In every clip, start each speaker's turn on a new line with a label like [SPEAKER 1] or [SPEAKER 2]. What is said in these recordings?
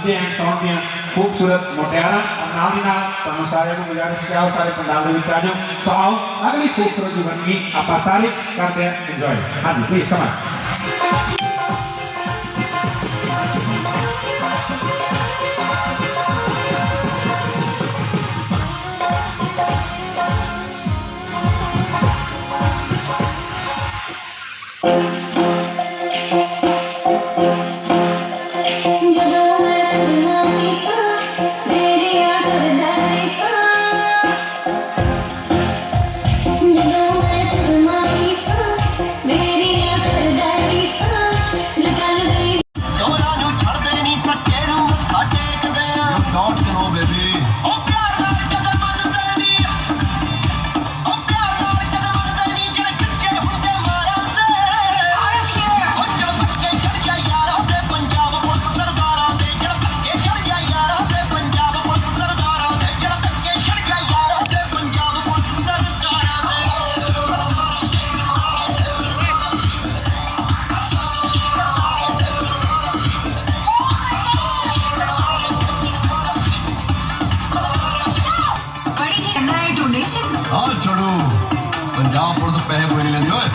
[SPEAKER 1] ਕਿਸੇ ਐਂ ਸੌਣ ਦੀਆਂ ਖੂਬਸੂਰਤ ਮੁਟਿਆਰਾਂ ਔਰ ਨਾਲ ਦੀ ਨਾਲ ਤੁਹਾਨੂੰ ਸਾਰਿਆਂ ਨੂੰ ਗੁਜ਼ਾਰਿਸ਼ ਕਿ ਆਓ ਸਾਰੇ ਪੰਡਾਲ ਦੇ ਵਿੱਚ ਆ ਜਾਓ ਸੋ ਆਓ ਅਗਲੀ ਖੂਬਸੂਰਤ ਜੀਵਨੀ ਆਪਾਂ ਸਾਰੇ ਕਰਦੇ ਹਾਂ ਇੰਜੋਏ ਹਾਂਜੀ ਪਲੀਜ਼
[SPEAKER 2] ਆ ਛੜੋ ਪੰਜਾਬ ਪੁਲਿਸ ਪੈਸੇ ਕੋਈ ਨਹੀਂ ਲੈਂਦੀ ਓਏ।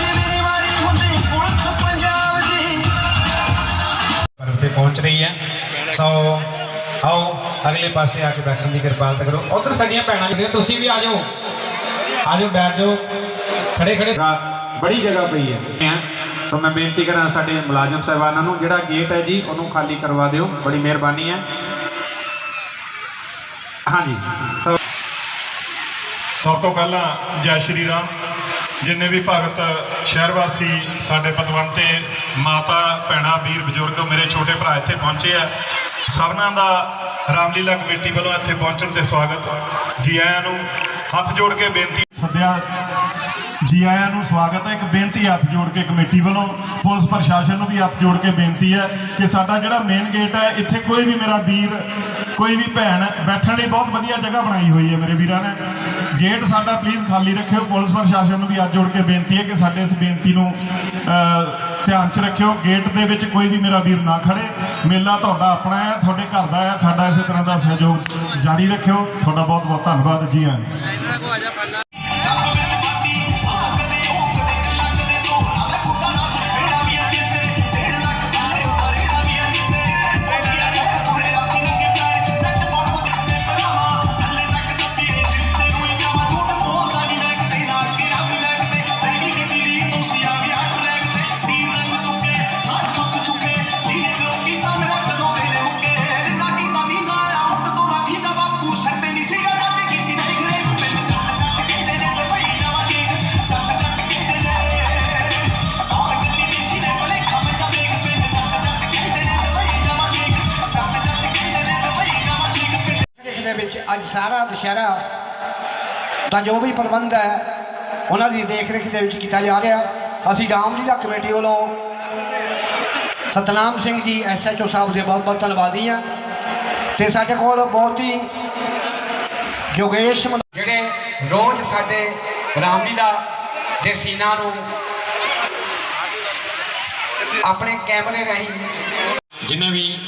[SPEAKER 2] ਮੇਰੀ ਵਾਰੀ ਹੁੰਦੀ ਪੁਲਿਸ ਪੰਜਾਬ ਦੀ।
[SPEAKER 1] ਪਰਬ ਤੇ ਪਹੁੰਚ ਰਹੀ ਹੈ। ਸੋ ਆਓ ਅਗਲੇ ਪਾਸੇ ਆ ਕੇ ਬੈਠਣ ਦੀ ਕਿਰਪਾਲਤਾ ਕਰੋ। ਉਧਰ ਸਾਡੀਆਂ ਭੈਣਾਂ ਨੇ, ਤੁਸੀਂ ਵੀ ਆ ਜਾਓ। ਆ ਜਾਓ ਬੈਠ ਜਾਓ। ਖੜੇ ਖੜੇ। ਬੜੀ ਜਗ੍ਹਾ ਪਈ ਹੈ। ਸੋ ਮੈਂ ਬੇਨਤੀ ਕਰਾਂ ਸਾਡੇ ਮੁਲਾਜ਼ਮ ਸਾਹਿਬਾਨਾਂ ਨੂੰ ਜਿਹੜਾ ਗੇਟ ਹੈ ਜੀ ਉਹਨੂੰ ਖਾਲੀ ਕਰਵਾ ਦਿਓ। ਬੜੀ ਮਿਹਰਬਾਨੀ ਹੈ। ਹਾਂਜੀ ਸੋ
[SPEAKER 3] ਸਭ ਤੋਂ ਪਹਿਲਾਂ ਜੈ ਸ਼੍ਰੀ ਰਾਮ। ਜਿੰਨੇ ਵੀ ਭਗਤ ਸ਼ਹਿਰ ਵਾਸੀ ਸਾਡੇ ਪਤਵੰਤੇ, ਮਾਤਾ, ਭੈਣਾਂ, ਵੀਰ, ਬਜ਼ੁਰਗ ਮੇਰੇ ਛੋਟੇ ਭਰਾ ਇੱਥੇ ਪਹੁੰਚੇ ਆ, ਸਭਨਾਂ ਦਾ ਰਾਮਲੀਲਾ ਕਮੇਟੀ ਵੱਲੋਂ ਇੱਥੇ ਪਹੁੰਚਣ ਤੇ ਸਵਾਗਤ। ਜੀ ਆਇਆਂ ਨੂੰ ਹੱਥ ਜੋੜ ਕੇ ਬੇਨਤੀ ਸੱਦਿਆ। ਜੀ ਆਇਆਂ ਨੂੰ ਸਵਾਗਤ ਹੈ। ਇੱਕ ਬੇਨਤੀ ਹੱਥ ਜੋੜ ਕੇ ਕਮੇਟੀ ਵੱਲੋਂ। ਪੁਲਿਸ ਪ੍ਰਸ਼ਾਸਨ ਨੂੰ ਵੀ ਹੱਥ ਜੋੜ ਕੇ ਬੇਨਤੀ ਹੈ ਕਿ ਸਾਡਾ ਜਿਹੜਾ ਮੇਨ ਗੇਟ ਹੈ, ਇੱਥੇ ਕੋਈ ਵੀ ਮੇਰਾ ਵੀਰ ਕੋਈ ਵੀ ਭੈਣ ਬੈਠਣ ਲਈ ਬਹੁਤ ਵਧੀਆ ਜਗ੍ਹਾ ਬਣਾਈ ਹੋਈ ਹੈ ਮੇਰੇ ਵੀਰਾਂ ਨੇ। ਗੇਟ ਸਾਡਾ ਪਲੀਜ਼ ਖਾਲੀ ਰੱਖਿਓ। ਪੁਲਿਸ ਪ੍ਰਸ਼ਾਸਨ ਨੂੰ ਵੀ ਅੱਜ ਜੋੜ ਕੇ ਬੇਨਤੀ ਹੈ ਕਿ ਸਾਡੇ ਇਸ ਬੇਨਤੀ ਨੂੰ ਧਿਆਨ 'ਚ ਰੱਖਿਓ। ਗੇਟ ਦੇ ਵਿੱਚ ਕੋਈ ਵੀ ਮੇਰਾ ਵੀਰ ਨਾ ਖੜੇ। ਮੇਲਾ ਤੁਹਾਡਾ ਆਪਣਾ ਹੈ, ਤੁਹਾਡੇ ਘਰ ਦਾ ਹੈ। ਸਾਡਾ ਇਸੇ ਤਰ੍ਹਾਂ ਦਾ ਸਹਿਯੋਗ ਜਾਰੀ ਰੱਖਿਓ। ਤੁਹਾਡਾ ਬਹੁਤ ਬਹੁਤ ਧੰਨਵਾਦ। ਜੀ ਆਇਆਂ
[SPEAKER 4] ਤਾਂ ਜੋ ਵੀ ਪ੍ਰਬੰਧ ਹੈ, ਉਹਨਾਂ ਦੀ ਦੇਖ ਰੇਖ ਦੇ ਵਿੱਚ ਕੀਤਾ ਜਾ ਰਿਹਾ। ਅਸੀਂ ਰਾਮਲੀਲਾ ਕਮੇਟੀ ਵੱਲੋਂ ਸਤਨਾਮ ਸਿੰਘ ਜੀ ਐਸਐਚਓ ਸਾਹਿਬ ਦੇ ਬਹੁਤ ਬਹੁਤ ਧੰਨਵਾਦੀ ਹਾਂ। ਤੇ ਸਾਡੇ ਕੋਲ ਬਹੁਤ ਹੀ ਯੋਗੇਸ਼ ਮਨ- ਜਿਹੜੇ ਰੋਜ਼ ਸਾਡੇ ਰਾਮਲੀਲਾ ਦੇ ਸੀਨਾ ਨੂੰ ਆਪਣੇ ਕੈਮਰੇ ਰਾਹੀਂ
[SPEAKER 1] ਜਿੰਨੇ ਵੀ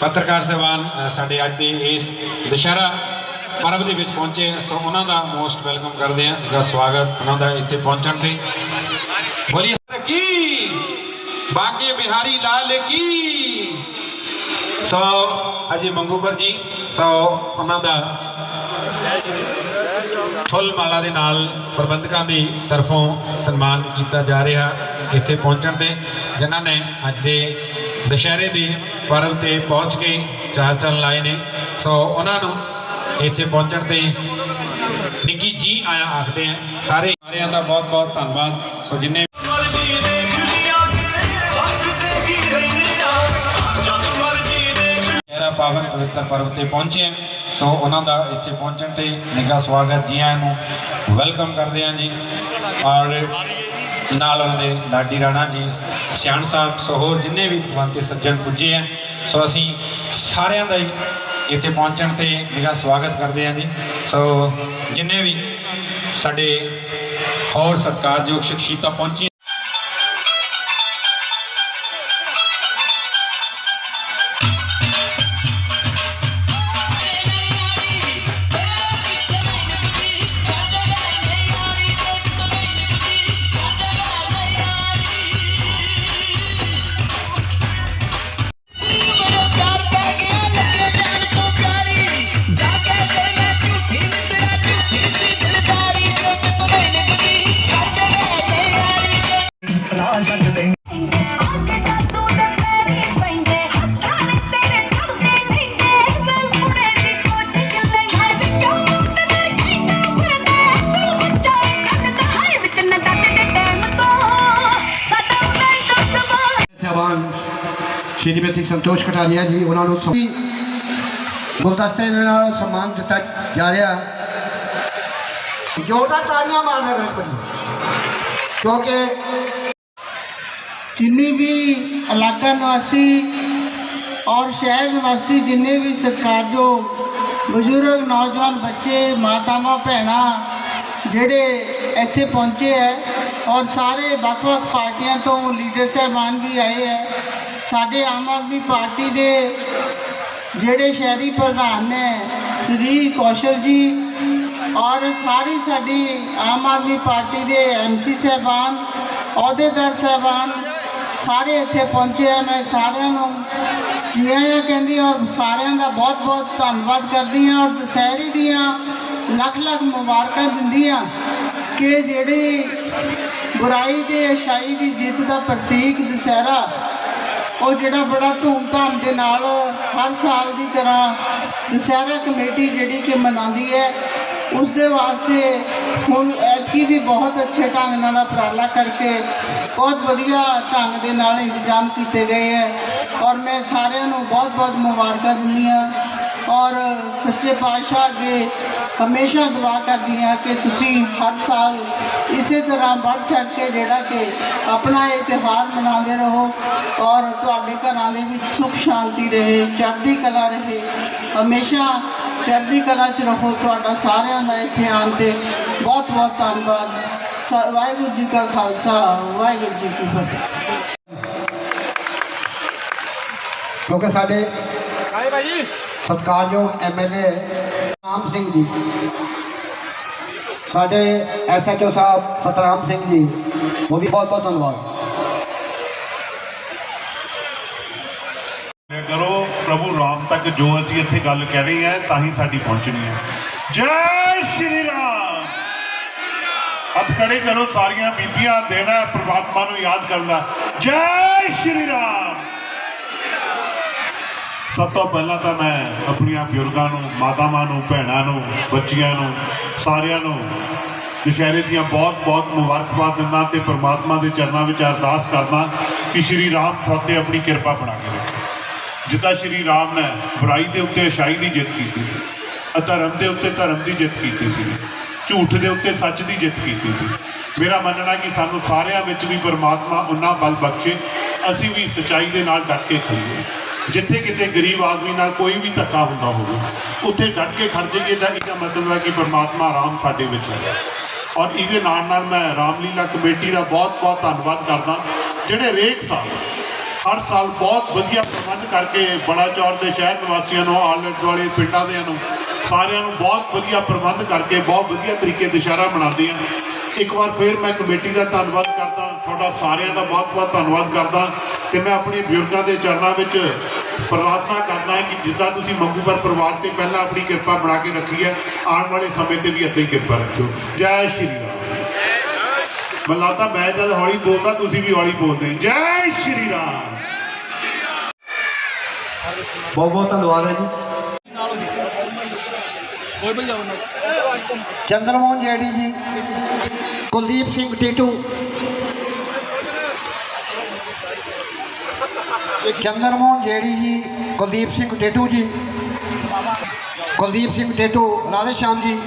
[SPEAKER 1] ਪੱਤਰਕਾਰ ਸਹਿਬਾਨ ਸਾਡੇ ਅੱਜ ਦੇ ਇਸ ਦੁਸ਼ਹਿਰਾ ਪਰਬ ਦੇ ਵਿੱਚ ਪਹੁੰਚੇ ਸੋ ਉਹਨਾਂ ਦਾ ਮੋਸਟ ਵੈਲਕਮ ਕਰਦੇ ਹਾਂ। ਦਾ ਸਵਾਗਤ। ਉਹਨਾਂ ਦਾ ਇੱਥੇ ਪਹੁੰਚਣ ਤੇ। ਬੋਲੀਏ ਕੀ? ਬਾਗੇ ਬਿਹਾਰੀ ਲਾਲ ਕੀ? ਸੋ ਅਜੇ ਮੰਗੂਬਰ ਜੀ, ਸੋ ਉਹਨਾਂ ਦਾ ਫੁੱਲ ਮਾਲਾ ਦੇ ਨਾਲ ਪ੍ਰਬੰਧਕਾਂ ਦੀ ਤਰਫੋਂ ਸਨਮਾਨ ਕੀਤਾ ਜਾ ਰਿਹਾ ਇੱਥੇ ਪਹੁੰਚਣ ਤੇ, ਜਿਨ੍ਹਾਂ ਨੇ ਅੱਜ ਦੇ ਦੁਸ਼ਹਿਰੇ ਦੇ ਪਰਵ ਤੇ ਪਹੁੰਚ ਕੇ ਚਾਲ ਚੱਲ ਲਾਏ ਨੇ। ਸੋ ਉਹਨਾਂ ਨੂੰ ਇੱਥੇ ਪਹੁੰਚਣ ਤੇ ਨਿੱਕੀ ਜੀ ਆਇਆ ਆਖਦੇ ਆ। ਸਾਰੇ ਸਾਰਿਆਂ ਦਾ ਬਹੁਤ ਬਹੁਤ ਧੰਨਵਾਦ। ਸੋ ਜਿੰਨੇ ਮੇਰਾ ਪਾਵਨ ਪਵਿੱਤਰ ਪਰਵ ਤੇ ਪਹੁੰਚੇ ਹਾਂ। ਸੋ ਉਹਨਾਂ ਦਾ ਇੱਥੇ ਪਹੁੰਚਣ ਤੇ ਨਿੱਘਾ ਸਵਾਗਤ ਜੀ ਆਇਆਂ ਨੂੰ। ਵੈਲਕਮ ਕਰਦੇ ਹਾਂ ਜੀ। ਔਰ ਨਾਲ ਉਹਨਾਂ ਦੇ ਲਾਡੀ ਰਾਣਾ ਜੀ, ਸਿਆਣ ਸਾਹਿਬ, ਸੋ ਹੋਰ ਜਿੰਨੇ ਵੀ ਭਗਵੰਤੇ ਸੱਜਣ ਪੁੱਜੇ ਆ। ਸੋ ਅਸੀਂ ਸਾਰਿਆਂ ਦਾ ਹੀ ਇੱਥੇ ਪਹੁੰਚਣ ਤੇ ਨਿੱਘਾ ਸਵਾਗਤ ਕਰਦੇ ਹਾਂ ਜੀ। ਸੋ ਜਿੰਨੇ ਵੀ ਸਾਡੇ ਹੋਰ ਸਤਿਕਾਰਯੋਗ ਸ਼ਖਸੀਅਤਾਂ ਪਹੁੰਚੀਆਂ
[SPEAKER 4] ਸ਼੍ਰੀਮਤੀ ਸੰਤੋਸ਼ ਕਟਾਰੀਆ ਜੀ, ਉਹਨਾਂ ਨੂੰ ਗੁਲਦਸਤੇ ਦੇ ਨਾਲ ਸਨਮਾਨ ਦਿੱਤਾ ਜਾ ਰਿਹਾ। ਜੋਰਦਾਰ ਤਾੜੀਆਂ ਮਾਰਨਾ ਕਰੋ ਇੱਕ ਕਿਉਂਕਿ
[SPEAKER 5] ਜਿੰਨੀ ਵੀ ਇਲਾਕਾ ਨਿਵਾਸੀ ਔਰ ਸ਼ਹਿਰ ਨਿਵਾਸੀ, ਜਿੰਨੇ ਵੀ ਸਤਿਕਾਰਯੋਗ ਬਜ਼ੁਰਗ, ਨੌਜਵਾਨ ਬੱਚੇ, ਮਾਤਾਵਾਂ, ਭੈਣਾਂ ਜਿਹੜੇ ਇੱਥੇ ਪਹੁੰਚੇ ਹੈ ਔਰ ਸਾਰੇ ਵੱਖ-ਵੱਖ ਪਾਰਟੀਆਂ ਤੋਂ ਲੀਡਰ ਸਾਹਿਬਾਨ ਵੀ ਆਏ ਹੈ ਸਾਡੇ ਆਮ ਆਦਮੀ ਪਾਰਟੀ ਦੇ ਜਿਹੜੇ ਸ਼ਹਿਰੀ ਪ੍ਰਧਾਨ ਨੇ, ਸ੍ਰੀ ਕੌਸ਼ਲ ਜੀ ਔਰ ਸਾਰੀ ਸਾਡੀ ਆਮ ਆਦਮੀ ਪਾਰਟੀ ਦੇ ਐਮਸੀ ਸਾਹਿਬਾਨ, ਅਹੁਦੇਦਾਰ ਸਾਹਿਬਾਨ ਸਾਰੇ ਇੱਥੇ ਪਹੁੰਚੇ ਆ। ਮੈਂ ਸਾਰਿਆਂ ਨੂੰ ਜੀਆਂ ਆਇਆਂ ਕਹਿੰਦੀ ਔਰ ਸਾਰਿਆਂ ਦਾ ਬਹੁਤ ਬਹੁਤ ਧੰਨਵਾਦ ਕਰਦੀ ਹਾਂ ਔਰ ਦੁਸਹਿਰੇ ਦੀਆਂ ਲੱਖ ਲੱਖ ਮੁਬਾਰਕਾਂ ਦਿੰਦੀ ਹਾਂ ਕਿ ਜਿਹੜੀ ਬੁਰਾਈ ਤੇ ਅਛਾਈ ਦੀ ਜਿੱਤ ਦਾ ਪ੍ਰਤੀਕ ਦੁਸਹਿਰਾ। ਉਹ ਜਿਹੜਾ ਬੜਾ ਧੂਮਧਾਮ ਦੇ ਨਾਲ ਹਰ ਸਾਲ ਦੀ ਤਰ੍ਹਾਂ ਦੁਸਹਿਰਾ ਕਮੇਟੀ ਜਿਹੜੀ ਕਿ ਮਨਾਉਂਦੀ ਹੈ, ਉਸ ਦੇ ਵਾਸਤੇ ਹੁਣ ਐਤਕੀ ਵੀ ਬਹੁਤ ਅੱਛੇ ਢੰਗ ਨਾਲ ਉਪਰਾਲਾ ਕਰਕੇ ਬਹੁਤ ਵਧੀਆ ਢੰਗ ਦੇ ਨਾਲ ਇੰਤਜ਼ਾਮ ਕੀਤੇ ਗਏ ਹੈ। ਔਰ ਮੈਂ ਸਾਰਿਆਂ ਨੂੰ ਬਹੁਤ ਬਹੁਤ ਮੁਬਾਰਕਾਂ ਦਿੰਦੀ ਹਾਂ। ਔਰ ਸੱਚੇ ਪਾਤਸ਼ਾਹ ਅੱਗੇ ਹਮੇਸ਼ਾ ਦੁਆ ਕਰਦੀ ਹਾਂ ਕਿ ਤੁਸੀਂ ਹਰ ਸਾਲ ਇਸੇ ਤਰ੍ਹਾਂ ਵੱਧ ਚੜ੍ਹ ਕੇ ਜਿਹੜਾ ਕਿ ਆਪਣਾ ਇਹ ਤਿਉਹਾਰ ਮਨਾਉਂਦੇ ਰਹੋ ਔਰ ਤੁਹਾਡੇ ਘਰਾਂ ਦੇ ਵਿੱਚ ਸੁਖ ਸ਼ਾਂਤੀ ਰਹੇ ਚੜ੍ਹਦੀ ਕਲਾ ਰਹੇ ਹਮੇਸ਼ਾ ਚੜ੍ਹਦੀ ਕਲਾ 'ਚ ਰਹੋ ਤੁਹਾਡਾ ਸਾਰਿਆਂ ਦਾ ਇੱਥੇ ਆਉਣ ਤੇ ਬਹੁਤ ਬਹੁਤ ਧੰਨਵਾਦ। ਸ- ਵਾਹਿਗੁਰੂ ਜੀ ਕਾ ਖਾਲਸਾ ਵਾਹਿਗੁਰੂ ਜੀ ਕੀ ਫਤਿਹ।
[SPEAKER 4] ਕਿਉਂਕਿ ਸਾਡੇ ਸਤਿਕਾਰਯੋਗ ਐਮਐਲਏ ਰਾਮ ਸਿੰਘ ਜੀ ਸਾਡੇ ਐਸਐਚਓ ਸਾਹਿਬ ਸਤਰਾਮ ਸਿੰਘ ਜੀ ਉਹ ਵੀ ਬਹੁਤ ਬਹੁਤ ਧੰਨਵਾਦ
[SPEAKER 6] ਇਹ ਕਰੋ ਪ੍ਰਭੂ ਰਾਮ ਤੱਕ ਜੋ ਅਸੀਂ ਇੱਥੇ ਗੱਲ ਕਹਿਣੀ ਹੈ ਤਾਂ ਹੀ ਸਾਡੀ ਪਹੁੰਚਣੀ ਹੈ ਜੈ ਸ਼੍ਰੀ ਰਾਮ ਹੱਥ ਖੜੇ ਕਰੋ ਸਾਰੀਆਂ ਬੀਬੀਆਂ ਦੇਣਾ ਹੈ ਪ੍ਰਮਾਤਮਾ ਨੂੰ ਯਾਦ ਕਰਨਾ ਜੈ ਸ਼੍ਰੀ ਰਾਮ ਸਭ ਤੋਂ ਪਹਿਲਾਂ ਤਾਂ ਮੈਂ ਆਪਣੀਆਂ ਬਜ਼ੁਰਗਾਂ ਨੂੰ, ਮਾਤਾਵਾਂ ਨੂੰ, ਭੈਣਾਂ ਨੂੰ, ਬੱਚੀਆਂ ਨੂੰ, ਸਾਰਿਆਂ ਨੂੰ ਦੁਸ਼ਹਿਰੇ ਦੀਆਂ ਬਹੁਤ ਬਹੁਤ ਮੁਬਾਰਕਬਾਦ ਦਿੰਦਾ ਤੇ ਪ੍ਰਮਾਤਮਾ ਦੇ ਚਰਨਾਂ ਵਿੱਚ ਅਰਦਾਸ ਕਰਦਾ ਕਿ ਸ਼੍ਰੀ ਰਾਮ ਫਤਿਹ ਆਪਣੀ ਕਿਰਪਾ ਬਣਾ ਕੇ ਰੱਖੇ। ਜਿੱਦਾਂ ਸ਼੍ਰੀ ਰਾਮ ਨੇ ਬੁਰਾਈ ਦੇ ਉੱਤੇ ਅਛਾਈ ਦੀ ਜਿੱਤ ਕੀਤੀ ਸੀ, ਅਧਰਮ ਦੇ ਉੱਤੇ ਧਰਮ ਦੀ ਜਿੱਤ ਕੀਤੀ ਸੀ, ਝੂਠ ਦੇ ਉੱਤੇ ਸੱਚ ਦੀ ਜਿੱਤ ਕੀਤੀ ਸੀ, ਮੇਰਾ ਮੰਨਣਾ ਕਿ ਸਾਨੂੰ ਸਾਰਿਆਂ ਵਿੱਚ ਵੀ ਪਰਮਾਤਮਾ ਉਹਨਾਂ ਬਲ ਬਖਸ਼ੇ, ਅਸੀਂ ਵੀ ਸਚਾਈ ਦੇ ਨਾਲ ਡਟ ਕੇ ਖੜੀਏ ਜਿੱਥੇ ਕਿਤੇ ਗਰੀਬ ਆਦਮੀ ਨਾਲ ਕੋਈ ਵੀ ਧੱਕਾ ਹੁੰਦਾ ਹੋਵੇ, ਉੱਥੇ ਡਟ ਕੇ ਖੜ ਜਾਈਏ ਤਾਂ ਇਹਦਾ ਮਤਲਬ ਹੈ ਕਿ ਪਰਮਾਤਮਾ ਆਰਾਮ ਸਾਡੇ ਵਿੱਚ ਹੈ। ਔਰ ਇਹਦੇ ਨਾਲ ਨਾਲ ਮੈਂ ਰਾਮਲੀਲਾ ਕਮੇਟੀ ਦਾ ਬਹੁਤ ਬਹੁਤ ਧੰਨਵਾਦ ਕਰਦਾ, ਜਿਹੜੇ ਰੇਕ ਸਾਲ, ਹਰ ਸਾਲ ਬਹੁਤ ਵਧੀਆ ਪ੍ਰਬੰਧ ਕਰਕੇ ਬੜਾ ਚੌਰ ਦੇ ਸ਼ਹਿਰ ਨਿਵਾਸੀਆਂ ਨੂੰ, ਆਲੇ ਦੁਆਲੇ ਪਿੰਡਾਂ ਦੇ ਨੂੰ, ਸਾਰਿਆਂ ਨੂੰ ਬਹੁਤ ਵਧੀਆ ਪ੍ਰਬੰਧ ਕਰਕੇ ਬਹੁਤ ਵਧੀਆ ਤਰੀਕੇ ਦੁਸ਼ਹਿਰਾ ਮਨਾਉਂਦੇ ਆ। ਇੱਕ ਵਾਰ ਫੇਰ ਮੈਂ ਕਮੇਟੀ ਦਾ ਧੰਨਵਾਦ ਕਰਦਾ, ਤੁਹਾਡਾ ਸਾਰਿਆਂ ਦਾ ਬਹੁਤ ਬਹੁਤ ਧੰਨਵਾਦ ਕਰਦਾ ਤੇ ਮੈਂ ਆਪਣੇ ਬਜ਼ੁਰਗਾਂ ਦੇ ਚਰਨਾਂ ਵਿੱਚ ਪ੍ਰਾਰਥਨਾ ਕਰਦਾ ਹਾਂ ਕਿ ਜਿੱਦਾਂ ਤੁਸੀਂ ਮੰਗੂਪੁਰ ਪਰਿਵਾਰ ਤੇ ਪਹਿਲਾਂ ਆਪਣੀ ਕਿਰਪਾ ਬਣਾ ਕੇ ਰੱਖੀ ਹੈ, ਆਉਣ ਵਾਲੇ ਸਮੇਂ ਤੇ ਵੀ ਇੱਦਾਂ ਹੀ ਕਿਰਪਾ ਰੱਖਿਓ। ਜੈ ਸ਼੍ਰੀ ਰਾਮ। ਮੈਨੂੰ ਲੱਗਦਾ ਮੈਂ ਜਦ ਹੌਲੀ ਬੋਲਦਾ, ਤੁਸੀਂ ਵੀ ਹੌਲੀ ਬੋਲਦੇ। ਜੈ ਸ਼੍ਰੀ ਰਾਮ।
[SPEAKER 4] ਬਹੁਤ ਬਹੁਤ ਧੰਨਵਾਦ ਹੈ ਜੀ। ਚੰਦਰਮੋਹਨ ਜੈੜੀ ਜੀ ਕੁਲਦੀਪ ਸਿੰਘ ਟੀਟੂ ਚੰਦਰਮੋਹਨ ਜੈੜੀ ਜੀ ਕੁਲਦੀਪ ਸਿੰਘ ਟੀਟੂ ਜੀ ਕੁਲਦੀਪ ਸਿੰਘ ਟੀਟੂ ਰਾਧੇ ਸ਼ਾਮ ਜੀ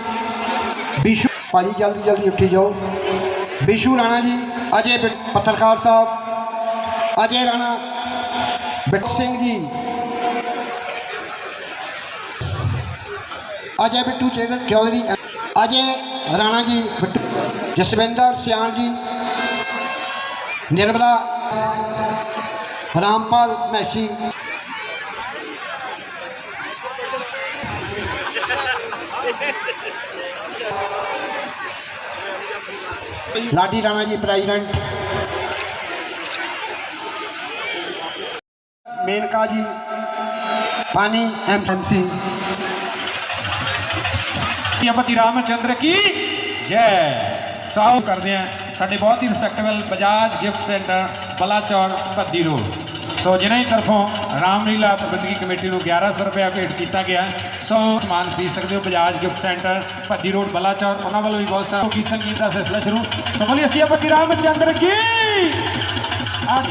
[SPEAKER 4] ਬਿਸ਼ੂ ਭਾਜੀ ਜਲਦੀ ਜਲਦੀ ਉੱਠੀ ਜਾਓ ਬਿਸ਼ੂ ਰਾਣਾ ਜੀ ਅਜੇ ਬਿ- ਪੱਤਰਕਾਰ ਸਾਹਿਬ ਅਜੇ ਰਾਣਾ ਬਿੱਟ ਸਿੰਘ ਜੀ ਅਜੇ ਬਿੱਟੂ ਚੇਤਨ ਚੌਧਰੀ ਅਜੇ ਰਾਣਾ ਜੀ ਬਿੱਟੂ ਜਸਵਿੰਦਰ ਸਿਆਣ ਜੀ ਨਿਰਮਲਾ ਰਾਮਪਾਲ ਮੈਸੀ ਲਾਡੀ ਰਾਣਾ ਜੀ ਪ੍ਰੈਜ਼ੀਡੈਂਟ ਮੇਨਕਾ ਜੀ ਪਾਣੀ ਐਮਸੀ
[SPEAKER 1] ਪਤੀ ਰਾਮਚੰਦਰ ਕੀ? ਜੈ। ਸਾਉ ਕਰਦੇ ਆ, ਸਾਡੇ ਬਹੁਤ ਹੀ respectable Bajaj gift centre Balachaur, Bhaddi road so ਜਿਨ੍ਹਾਂ ਦੀ ਤਰਫੋਂ ਰਾਮਲੀਲਾ ਪ੍ਰਬੰਧਕੀ ਕਮੇਟੀ ਨੂੰ 1100 ਰੁਪਏ ਭੇਟ ਕੀਤਾ ਗਿਆ। ਸੋ ਸਮਾਨ ਖਰੀਦ ਸਕਦੇ ਹੋ Bajaj gift centre Bhaddi road Balachaur. ਉਹਨਾਂ ਵੱਲੋਂ ਵੀ ਬਹੁਤ ਸਾਰਾ ਕੀ ਸੰਗੀਤ ਦਾ ਸਿਲਸਿਲਾ ਸ਼ੁਰੂ। ਸੋ ਬੋਲੀ ਅਸੀਂ ਪਤੀ ਰਾਮਚੰਦਰ ਕੀ? ਆ